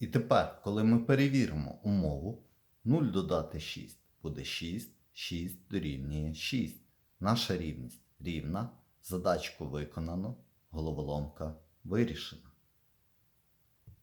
І тепер, коли ми перевіримо умову, 0 додати 6 буде 6, 6 дорівнює 6. Наша рівність рівна, задачку виконано, головоломка вирішена.